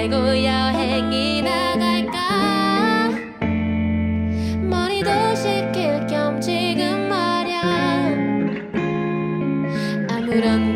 대구 여행이 나갈까? 머리도 식힐 겸 지금 말야. 아무런